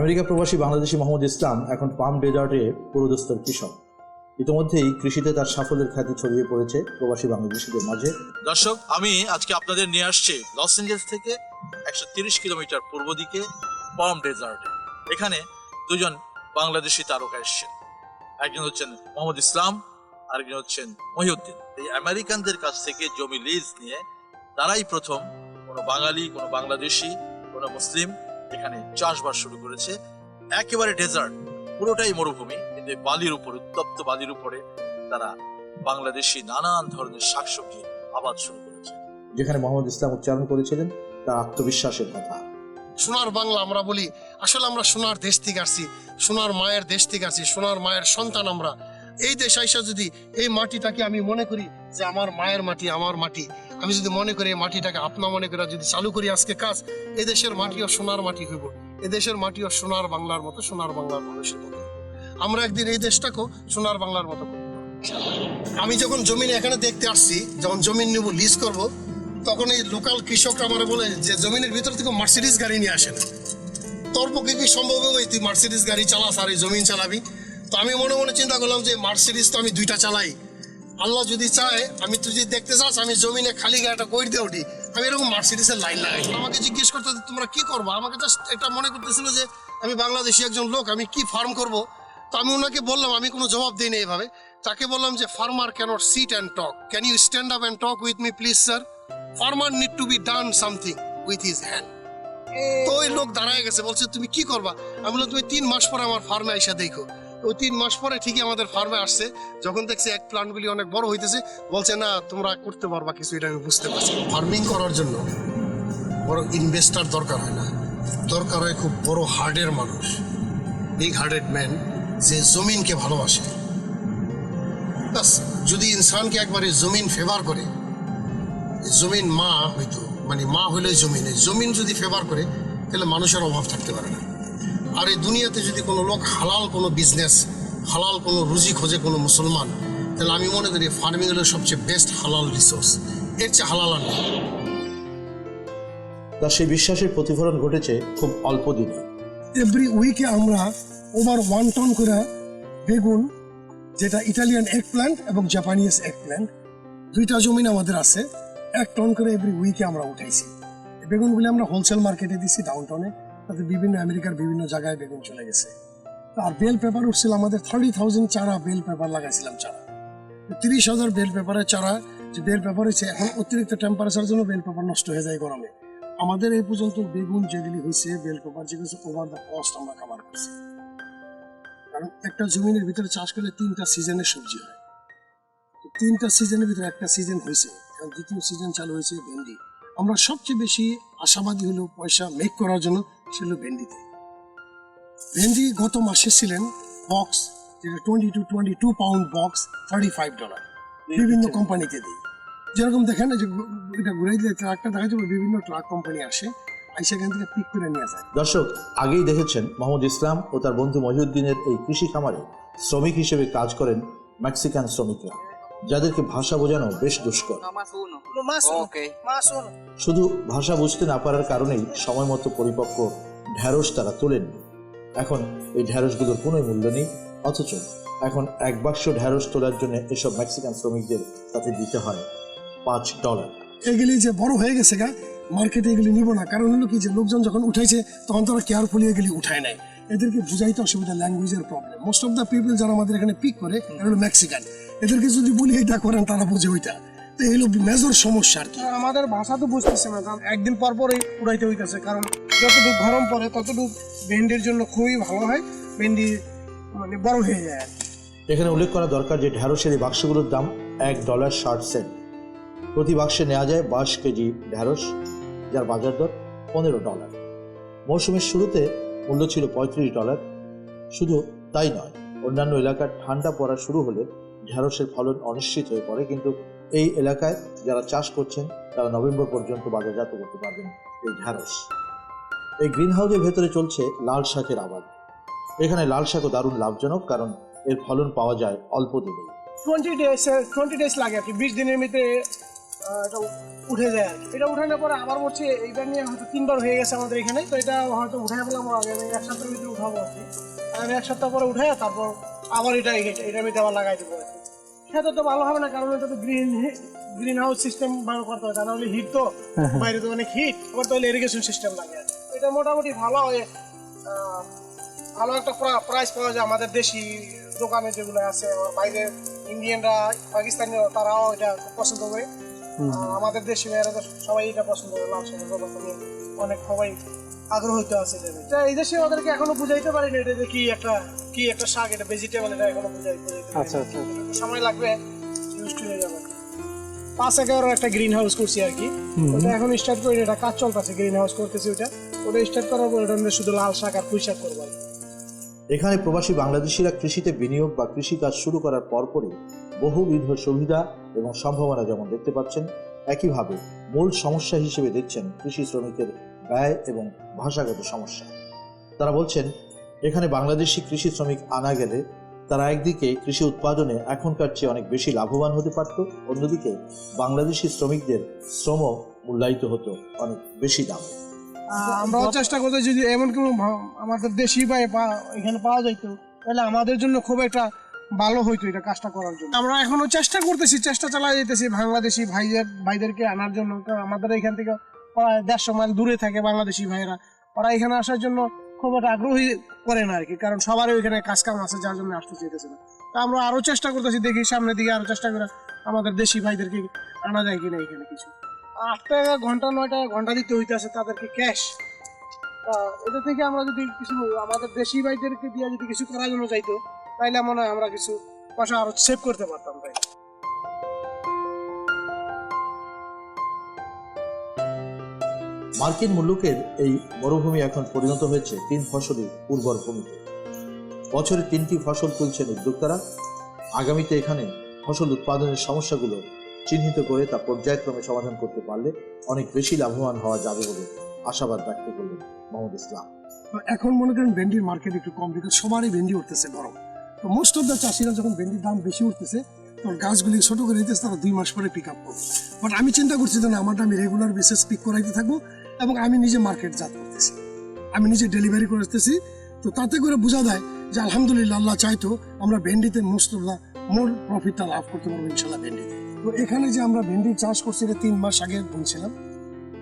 America প্রবাসী বাংলাদেশি মোহাম্মদ ইসলাম এখন পাম ডেজার্টে পুরোদস্তর কৃষক। ইতিমধ্যেই কৃষিতে তার সাফল্যের খ্যাতি ছড়িয়ে পড়েছে প্রবাসী বাংলাদেশিদের মাঝে। দর্শক, আমি আজকে আপনাদের নিয়ে আসছি লস এঞ্জেলস থেকে একশো তিরিশ কিলোমিটার পূর্ব দিকে পাম ডেজার্টে। এখানে দুজন বাংলাদেশি তারকা এসছেন। একজন হচ্ছেন মোহাম্মদ ইসলাম, আরেকজন হচ্ছেন মহিউদ্দিন। এই আমেরিকানদের কাছ থেকে জমি লিজ নিয়ে তারাই প্রথম কোনো বাঙালি, কোনো বাংলাদেশি, কোনো মুসলিম এখানে চাষবাস শুরু করেছে। একেবারে ডেজার্ট পুরোটাই মরুভূমি। কিন্তু বালির উপর উত্তপ্ত বালির উপরে তারা বাংলাদেশি নানান ধরনের শাকসবজি আবাদ শুরু করেছে। যেখানে মোহাম্মদ ইসলাম উচ্চারণ করেছিলেন তার আত্মবিশ্বাসের কথা। সোনার বাংলা আমরা বলি আসলে আমরা সোনার দেশ থেকে আসছি সোনার মায়ের দেশ থেকে আসছি সোনার মায়ের সন্তান আমরা। এই দেশ আইসা যদি এই মাটিটাকে আমি মনে করি যে আমার মায়ের মাটি আমার মাটি আমি যদি মনে করি এই মাটিটাকে আপনা মনে করে যদি চালু করি আজকে কাজ এই দেশের মাটিও সোনার মাটি হইব। এই দেশের মাটিও সোনার বাংলার মতো, সোনার বাংলার মানুষের মতো। আমরা একদিন এই দেশটাকেও সোনার বাংলার মতো করব। আমি যখন জমিন এখানে দেখতে আসছি, যখন জমিন নিব লিজ করব, তখন এই লোকাল কৃষকরা আমার বলে যে, জমিনের ভিতর থেকে মার্সিডিস গাড়ি নিয়ে আসে না তোর পক্ষে কি সম্ভব হবে? তুই মার্সিডিস গাড়ি চালাস আর এই জমিন চালাবি? তো আমি মনে মনে চিন্তা করলাম যে মার্সিডিস তো আমি দুইটা চালাই। আল্লাহ যদি চায় আমি তুই যদি দেখতে চাস আমি জমিনে খালি গাড়িটা কই দিয়ে উঠি। আমি এরকম মার্সিডিসের লাইন লাগাই। আমাকে জিজ্ঞেস করতে তোমরা কি করব? আমাকে জাস্ট এটা মনে করতেছিল যে আমি বাংলাদেশি একজন লোক আমি কি ফার্ম করব? তো আমি ওনাকে বললাম আমি কোনো জবাব দিই না এভাবে। তাকে বললাম যে farmer cannot sit and talk can you stand up and talk with me please sir farmer need to be done something with his hand তো ওই লোক দাঁড়ায় গেছে বলছে তুমি কি করবা? আমি বললাম তুমি তিন মাস পরে আমার ফার্মে আইসা দেখো। ওই তিন মাস পরে ঠিকই আমাদের ফার্মে আসছে। যখন দেখছি এক প্লান্টগুলি অনেক বড় হইতেছে, বলছে, না, তোমরা করতে পারবা কিছু, এটা আমি বুঝতে পারছি ফার্মিং করার জন্য বড় ইনভেস্টার দরকার হয় না। দরকার হয় খুব বড় হার্টের মানুষ বিগ হার্টেড ম্যান যে জমিনকে ভালোবাসে। ব্যাস, যদি ইনসানকে একবারে জমিন ফেভার করে জমিন মা হইতো মানে মা হইলে জমিনে জমিন যদি ফেভার করে, তাহলে মানুষের অভাব থাকতে পারে না। আর এই দুনিয়াতে যদি কোনো লোক হালাল কোনো বিজনেস হালাল কোনো রুজি খোঁজে কোনো মুসলমান তাহলে আমি মনে করি ফার্মিং হলো সবচেয়ে বেস্ট হালাল রিসোর্স এর চেয়ে হালাল আর নেই। সেই বিশ্বাসের প্রতিফলন ঘটেছে খুব অল্প দিনে। এভরি উইকে আমরা ওভার ওয়ান টন করে বেগুন যেটা ইটালিয়ান এক প্ল্যান্ট এবং জাপানিজ এক প্ল্যান্ট দুইটা জমিন আমাদের আছে এক টন করে এভরি উইকে আমরা উঠাইছি। এই বেগুনগুলি আমরা হোলসেল মার্কেটে দিছি ডাউন টাউনে তাতে বিভিন্ন আমেরিকার বিভিন্ন জায়গায় বেগুন চলে গেছে। আর বেল পেপার উঠছিল আমাদের থার্টি থাউজেন্ড চারা বেল পেপার লাগাইছিলাম চারা। তিরিশ হাজার বেল পেপারের চারা, যে বেল পেপার হয়েছে, এখন অতিরিক্ত টেম্পারেচার জন্য বেল পেপার নষ্ট হয়ে যায় গরমে। আমাদের এই পর্যন্ত বেগুন যেগুলি হয়েছে, বেল পেপার যেগুলো ওভার দ্য কস্ট আমরা কাভার করছি। কারণ একটা জমিনের ভিতরে চাষ করলে তিনটা সিজনের সবজি হয়। তিনটা সিজনের ভিতরে একটা সিজন হয়েছে, এখন দ্বিতীয় সিজন চালু হয়েছে ভেন্ডি। আমরা সবচেয়ে বেশি আশাবাদী হলো পয়সা মেক করার জন্য সেগুলো ভেন্ডিতে। ভেন্ডি গত মাসে ছিলেন বক্স যেটা twenty two twenty two pound box thirty five dollar বিভিন্ন কোম্পানিতে দিই। যেরকম দেখেন এই যে এটা ঘুরে দিলে ট্রাকটা দেখা যাবে বিভিন্ন ট্রাক কোম্পানি আসে আর সেখান থেকে পিক করে নিয়ে যায়। দর্শক আগেই দেখেছেন মোহাম্মদ ইসলাম ও তার বন্ধু মহিউদ্দিনের এই কৃষি খামারে শ্রমিক হিসেবে কাজ করেন মেক্সিকান শ্রমিকরা। যাদেরকে ভাষা বোঝানো বেশ দুষ্কর. শুধু ভাষা বুঝতে না পারার কারণেই সময় মতো পরিপক্ক ঢ্যাঁড়স তারা তোলেননি এখন এই ঢ্যাঁড়সগুলোর কোনো মূল্য নেই অথচ এখন এক বাক্স ঢ্যাঁড়স তোলার জন্য এসব মেক্সিকান শ্রমিকদের তাতে দিতে হয় পাঁচ ডলার। এগুলি যে বড় হয়ে গেছে গা মার্কেটে এগুলি নিব না। কারণ হলো কি যে লোকজন যখন উঠাইছে তখন তারা কেয়ারফুলি এগুলি উঠায় নাই। এদেরকে বুঝাইতে অসুবিধা ল্যাঙ্গুয়েজের problem most of the people যারা আমাদের এখানে পিক করে এরা হলো মেক্সিকান এদেরকে যদি বলি এটা করেন তারা বুঝে ওইটা। হলো মেজর সমস্যা আর কি। আমাদের ভাষা তো বুঝতেছে না কারণ একদিন পর পরই উড়াইতে হইতেছে কারণ যতটুকু গরম পড়ে ততটুকু ভেন্ডির জন্য খুবই ভালো হয় ভেন্ডি মানে বড় হয়ে যায় আর এখানে উল্লেখ করা দরকার যে ঢ্যাঁড়সের এই বাক্সগুলোর দাম এক ডলার ষাট সেন্ট প্রতি বাক্সে নেওয়া যায় বাইশ কেজি ঢ্যাঁড়স যার বাজার দর পনেরো ডলার মৌসুমের শুরুতে মূল্য ছিল পঁয়ত্রিশ ডলার শুধু তাই নয় অন্যান্য এলাকার ঠান্ডা পড়া শুরু হলে ঢ্যাঁড়সের ফলন অনিশ্চিত হয়ে পড়ে কিন্তু এই এলাকায় যারা চাষ করছেন তারা নভেম্বর পর্যন্ত বাজারজাত করতে পারবেন এই ঢ্যাঁড়স এই গ্রিন হাউসের ভেতরে চলছে লাল শাকের আবাদ। এখানে লাল শাকও দারুণ লাভজনক কারণ এর ফলন পাওয়া যায় অল্প দিনে টোয়েন্টি ডেজ টোয়েন্টি ডেজ লাগে আর কি বিশ দিনের আহ, এটা উঠে যায় আর এটা উঠানোর পরে আবার বলছে এইটা নিয়ে হয়তো তিনবার হয়ে গেছে আমাদের এখানে তো এটা হয়তো উঠে ফেলাম আগামী এক সপ্তাহের ভিতরে উঠাবো আর কি। আমি এক সপ্তাহ পরে উঠে তারপর আবার এটা এটা- এটার মধ্যে আবার লাগাই দেবো। সেটা তো ভালো হবে না কারণ এটা তো গ্রিন গ্রিন হাউস সিস্টেম ভালো করতে হবে তা নাহলে হিট তো বাইরে তো অনেক হিট আবার তাহলে ইরিগেশন সিস্টেম লাগে। এটা মোটামুটি ভালো হয়। ভালো একটা প্রাইস পাওয়া যায় আমাদের দেশি দোকানে যেগুলো আছে বাইরে ইন্ডিয়ানরা পাকিস্তানি তারাও এটা খুব পছন্দ করে। আমাদের দেশি মেয়েরা তো সবাই এটা পছন্দ করে লাল শাকের ব্যাপারটা নিয়ে অনেক সবাই আগ্রহিত আছে। এই দেশে ওদেরকে এখনও বুঝাইতে পারিনি এটা যে কি একটা কি একটা শাক এটা ভেজিটেবল এটা এখনও বুঝাই আচ্ছা, আচ্ছা। সময় লাগবে ইউজ হয়ে যাবে। পাঁচ একটা গ্রিন হাউস করছি আর কি। ওটা এখন স্টার্ট করি এটা কাজ চলতেছে গ্রিন হাউস করতেছি ওটা। ওটা স্টার্ট করার পর ওটা শুধু লাল শাক আর পুঁই শাক করব এখানে প্রবাসী বাংলাদেশিরা কৃষিতে বিনিয়োগ বা কৃষিকাজ শুরু করার পরপরই বহুবিধ সুবিধা এবং সম্ভাবনা যেমন দেখতে পাচ্ছেন একইভাবে মূল সমস্যা হিসেবে দেখছেন কৃষি শ্রমিকের ব্যয় এবং ভাষাগত সমস্যা। তারা বলছেন এখানে বাংলাদেশি কৃষি শ্রমিক আনা গেলে তারা একদিকে কৃষি উৎপাদনে এখনকার চেয়ে অনেক বেশি লাভবান হতে পারত, অন্যদিকে বাংলাদেশি শ্রমিকদের শ্রম মূল্যায়িত হতো অনেক বেশি দামে। আমরাও চেষ্টা করতে যদি এমন কোনো আমাদের দেশি বা এখানে পাওয়া যাইতো, তাহলে আমাদের জন্য খুব একটা ভালো হইতো এটা কাজটা করার জন্য। আমরা এখনও চেষ্টা করতেছি, চেষ্টা চালাই যেতেছি বাংলাদেশি ভাইদের ভাইদেরকে আনার জন্য। কারণ আমাদের এখান থেকে প্রায় দেড়শো মাইল দূরে থাকে বাংলাদেশি ভাইয়েরা। ওরা এখানে আসার জন্য খুব একটা আগ্রহী করে না আর কি, কারণ সবারই ওইখানে কাজ কাম আছে, যার জন্য আসতে চাইতেছে না। তা আমরা আরও চেষ্টা করতেছি, দেখি সামনের দিকে আরও চেষ্টা করে আমাদের দেশি ভাইদেরকে আনা যায় কিনা এখানে কিছু। আট টাকা, ঘণ্টা, নয় টাকা, ঘণ্টা দিতে হইতেছে তাদেরকে ক্যাশ। এটা থেকে আমরা যদি কিছু, আমাদের দেশি ভাইদেরকে দিয়ে যদি কিছু করার জন্য চাইতো, তাইলে মনে হয় আমরা কিছু পয়সা আরও সেভ করতে পারতাম। মার্কিন মুলুকের এই মরুভূমি এখন পরিণত হয়েছে তিন ফসলি উর্বর ভূমিতে। বছরে তিনটি ফসল তুলছেন উদ্যোক্তারা। আগামীতে এখানে ফসল উৎপাদনের সমস্যাগুলো চিহ্নিত করে তা পর্যায়ক্রমে সমাধান করতে পারলে অনেক বেশি লাভবান হওয়া যাবে বলে আশাবাদ ব্যক্ত করলেন মোহাম্মদ ইসলাম। এখন মনে করেন ভেন্ডির মার্কেট একটু কম, বিকজ সবারই ভেন্ডি উঠতেছে গরম। তো মোস্ট অফ দ্য চাষিরা যখন ভেন্ডির দাম বেশি উঠতেছে, তখন গাছগুলি ছোট করে দিতেছে, তারা দুই মাস পরে পিক আপ করবে। বাট আমি চিন্তা করছি যে না আমারটা আমি রেগুলার বেসিস পিক করাইতে থাকব। এবং আমি নিজে মার্কেট জাত করতেছি। আমি নিজে ডেলিভারি করতেছি তো তাতে করে বোঝা যায় যে আলহামদুলিল্লাহ আল্লাহ চাইতো আমরা ভেন্ডিতে দ্য মোর প্রফিটটা লাভ করতে পারব ইনশাল্লাহ ভেন্ডিতে। তো এখানে যে আমরা ভেন্ডি চাষ করছি এটা তিন মাস আগে বুনছিলাম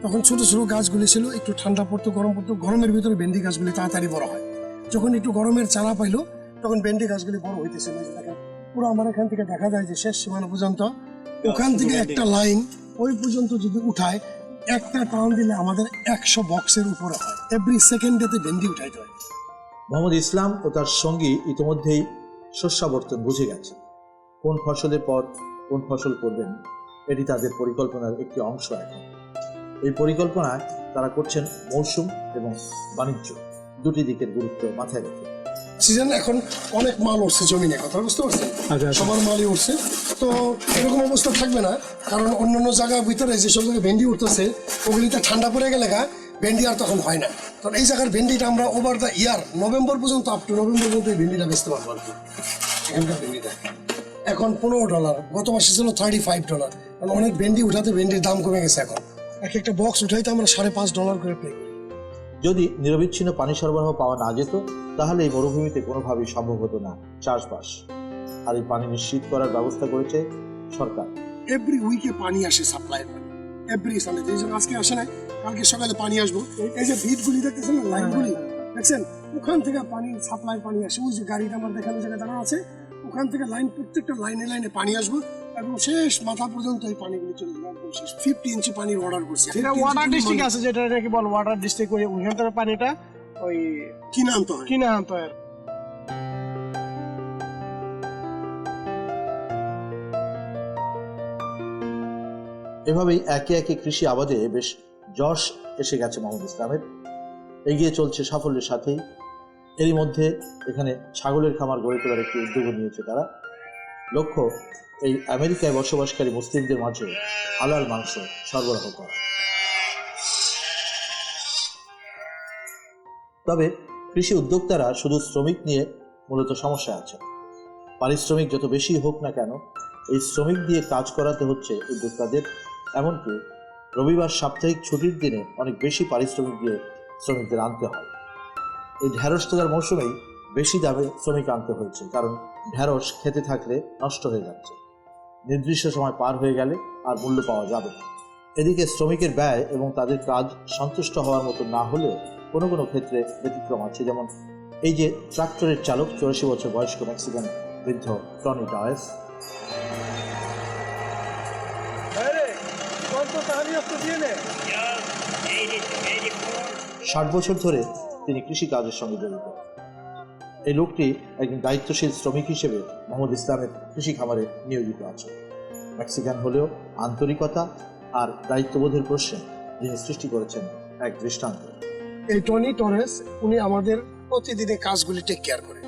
তখন ছোট ছোট গাছগুলি ছিল একটু ঠান্ডা পড়তো গরম পড়তো গরমের ভিতরে ভেন্ডি গাছগুলি তাড়াতাড়ি বড় হয়। যখন একটু গরমের চারা পাইলো তখন ভেন্ডি গাছগুলি বড় হইতেছিল পুরো আমার এখান থেকে দেখা যায় যে শেষ সীমানা পর্যন্ত ওখান থেকে একটা লাইন ওই পর্যন্ত যদি উঠায় একটা টাউন দিলে আমাদের একশো বক্সের উপরে হয় এভরি সেকেন্ডেতে ভেন্ডি উঠাইতে হয় মোহাম্মদ ইসলাম ও তার সঙ্গী ইতিমধ্যেই শস্যাবর্তন বুঝে গেছে। কোন ফসলের পর কোন ফসল করবেন, এটি তাদের পরিকল্পনার একটি অংশ এখন। এই পরিকল্পনায় তারা করছেন মৌসুম এবং বাণিজ্য, দুটি দিকের গুরুত্ব মাথায় রেখে। সিজন এখন অনেক মাল উঠছে জমিনে কথা বুঝতে পারছেন? আচ্ছা, আচ্ছা। সবার মালই উঠছে। তো এরকম অবস্থা থাকবে না কারণ অন্যান্য জায়গার ভিতরে যেসব জায়গায় ভেন্ডি উঠতেছে ওগুলিতে ঠান্ডা পড়ে গেলে গা ভেন্ডি আর তখন হয় না। তো এই জায়গার ভেন্ডিটা আমরা ওভার দ্য ইয়ার নভেম্বর পর্যন্ত আপ টু নভেম্বর পর্যন্ত এই ভেন্ডিটা বেচতে পারব আর কি। এখানকার ভেন্ডিটা। এখন পনেরো ডলার গত মাসে ছিল থার্টি ফাইভ ডলার কারণ অনেক ভেন্ডি উঠাতে ভেন্ডির দাম কমে গেছে এখন। এক একটা বক্স উঠাইতে আমরা সাড়ে পাঁচ ডলার করে পে করি। যদি নিরবিচ্ছিন্ন পানি সরবরাহ পাওয়া না যেত, তাহলে এই মরুভূমিতে কোনোভাবেই সম্ভব হতো না চাষবাস। আর এই পানি নিশ্চিত করার ব্যবস্থা করেছে সরকার। এভরি উইকে পানি আসে সাপ্লাই এভরি যে জন্য আজকে আসে না, কালকে সকালে পানি আসব। এই যে ভিতগুলি দেখতেছেন না, লাইনগুলি? দেখছেন? ওখান থেকে পানি সাপ্লাই পানি আসে। ওই যে গাড়িটা আমার দেখানো জায়গায় আছে, ওখান থেকে লাইন, প্রত্যেকটা লাইনে লাইনে পানি আসবে। এবং শেষ মাথা পর্যন্ত এই পানিগুলি চলে যাবে ফিফটি ইঞ্চি পানির অর্ডার করছি। এটা 50 ওয়াটার ডিস্ট্রিক্ট আছে যেটা নাকি বল ওয়াটার ডিস্ট্রিক্ট ওই পানিটা ওই কিনে আনতে হয়। কিনে আনতে হয়। এভাবেই একে একে কৃষি আবাদে বেশ যশ এসে গেছে মোহাম্মদ ইসলামের। এগিয়ে চলছে সাফল্যের সাথেই। এরই মধ্যে এখানে ছাগলের খামার গড়ে তোলার একটি উদ্যোগ নিয়েছে তারা। লক্ষ্য, এই আমেরিকায় বসবাসকারী মুসলিমদের মাঝে হালাল মাংস সরবরাহ করা। তবে কৃষি উদ্যোক্তারা শুধু শ্রমিক নিয়ে মূলত সমস্যা আছে পারিশ্রমিক যত বেশি হোক না কেন, এই শ্রমিক দিয়ে কাজ করাতে হচ্ছে উদ্যোক্তাদের, এমনকি রবিবার সাপ্তাহিক ছুটির দিনে অনেক বেশি পারিশ্রমিক দিয়ে শ্রমিকদের আনতে হয়। এই ঢ্যাঁড়স তোলার মৌসুমেই বেশি দামে শ্রমিক আনতে হয়েছে, কারণ ঢ্যাঁড়স খেতে থাকলে নষ্ট হয়ে যাচ্ছে। নির্দিষ্ট সময় পার হয়ে গেলে আর মূল্য পাওয়া যাবে না। এদিকে শ্রমিকের ব্যয় এবং তাদের কাজ সন্তুষ্ট হওয়ার মতো না হলেও কোনো কোনো ক্ষেত্রে ব্যতিক্রম আছে, যেমন এই যে ট্রাক্টরের চালক চৌরাশি বছর বয়স্ক মেক্সিকান বৃদ্ধ টনি ডায়েস ষাট বছর ধরে তিনি কৃষিকাজের সঙ্গে জড়িত। এই লোকটি একজন দায়িত্বশীল শ্রমিক হিসেবে মোহাম্মদ ইসলামের কৃষি খামারে নিয়োজিত আছে। মেক্সিকান হলেও আন্তরিকতা আর দায়িত্ববোধের প্রশ্নে যিনি সৃষ্টি করেছেন এক দৃষ্টান্ত। এই টনি টরেস উনি আমাদের প্রতিদিনের কাজগুলি টেক কেয়ার করে।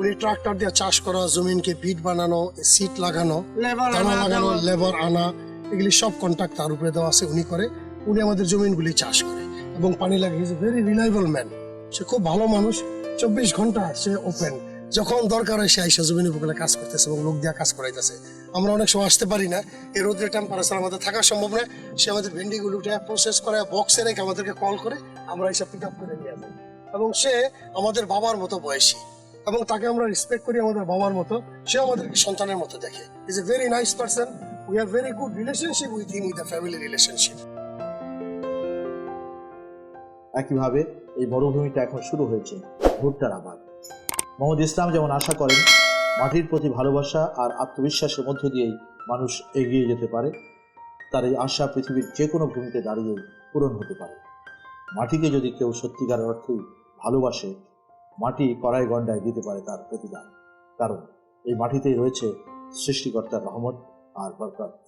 উনি ট্রাক্টর দিয়ে চাষ করা জমিনকে বিট বানানো সিট লাগানো দানা লাগানো লেবার আনা এগুলি সব কন্ট্যাক্ট তার উপরে দেওয়া আছে উনি করে। উনি আমাদের জমিনগুলি চাষ করে এবং পানি লাগে ইজ ভেরি রিলায়েবল ম্যান সে খুব ভালো মানুষ চব্বিশ ঘণ্টা সে ওপেন যখন দরকার হয় সে আইসা জমিন উপকূলে কাজ করতেছে এবং লোক দিয়ে কাজ করাইতেছে। আমরা অনেক সময় আসতে পারি না। এই রোদ্রের টেম্পারেচার আমাদের থাকা সম্ভব না। সে আমাদের ভেন্ডিগুলো উঠে প্রসেস করে বক্সে রেখে আমাদেরকে কল করে, আমরা এসব পিক আপ করে নিয়ে আসি। এবং সে আমাদের বাবার মতো বয়সী। এবং তাকে আমরা রেসপেক্ট করি আমাদের বাবার মতো। সে আমাদেরকে সন্তানের মতো দেখে। Is a very nice person we have very good relationship with him with the family relationship একইভাবে এই মরুভূমিটা এখন শুরু হয়েছে। ভুট্টার আবাদ মোহাম্মদ ইসলাম যেমন আশা করেন, মাটির প্রতি ভালোবাসা আর আত্মবিশ্বাসের মধ্য দিয়েই মানুষ এগিয়ে যেতে পারে, তার এই আশা পৃথিবীর যে কোনো ভূমিতে দাঁড়িয়েই পূরণ হতে পারে। মাটিকে যদি কেউ সত্যিকার অর্থেই ভালোবাসে, মাটি কড়াই গন্ডায় দিতে পারে তার প্রতিদান। কারণ এই মাটিতেই রয়েছে সৃষ্টিকর্তার রহমত আর বরকত।